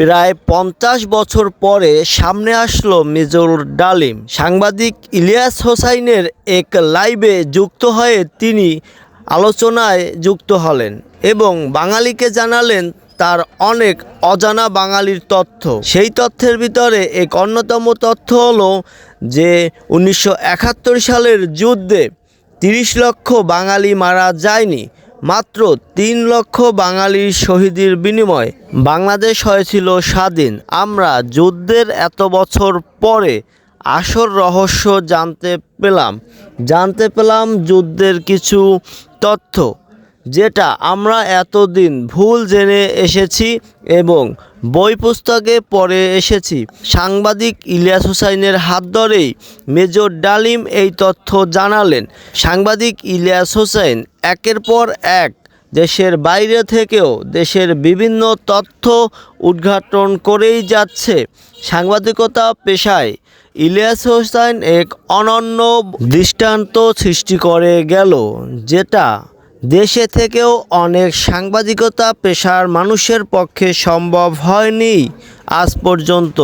প্রায় পঞ্চাশ বছর পরে সামনে আসলো মেজর ডালিম। সাংবাদিক ইলিয়াস হোসাইনের এক লাইভে যুক্ত হয়ে তিনি আলোচনায় যুক্ত হলেন এবং বাঙালিকে জানালেন তার অনেক অজানা বাঙালির তথ্য। সেই তথ্যের ভিতরে এক অন্যতম তথ্য হলো যে, উনিশশো একাত্তর সালের যুদ্ধে তিরিশ লক্ষ বাঙালি মারা যায়নি। মাত্র তিন লক্ষ বাঙালির শহীদের বিনিময়ে বাংলাদেশ হয়েছিল স্বাধীন। আমরা যুদ্ধের এত বছর পরে আসল রহস্য জানতে পেলাম। জানতে পেলাম যুদ্ধের কিছু তথ্য। যেটা আমরা এতদিন ভুল জেনে এসেছি এবং বই পুস্তকে পড়ে এসেছি। সাংবাদিক ইলিয়াস হুসাইনের হাত ধরেই মেজর ডালিম এই তথ্য জানালেন। সাংবাদিক ইলিয়াস হোসাইন, একের পর এক দেশের বাইরে থেকেও দেশের বিভিন্ন তথ্য উদ্ঘাটন করেই যাচ্ছে। সাংবাদিকতা পেশায় ইলিয়াস হোসাইন এক অনন্য দৃষ্টান্ত সৃষ্টি করে গেল, যেটা দেশে থেকেও অনেক সাংবাদিকতা পেশার মানুষের পক্ষে সম্ভব হয়নি আজ পর্যন্ত।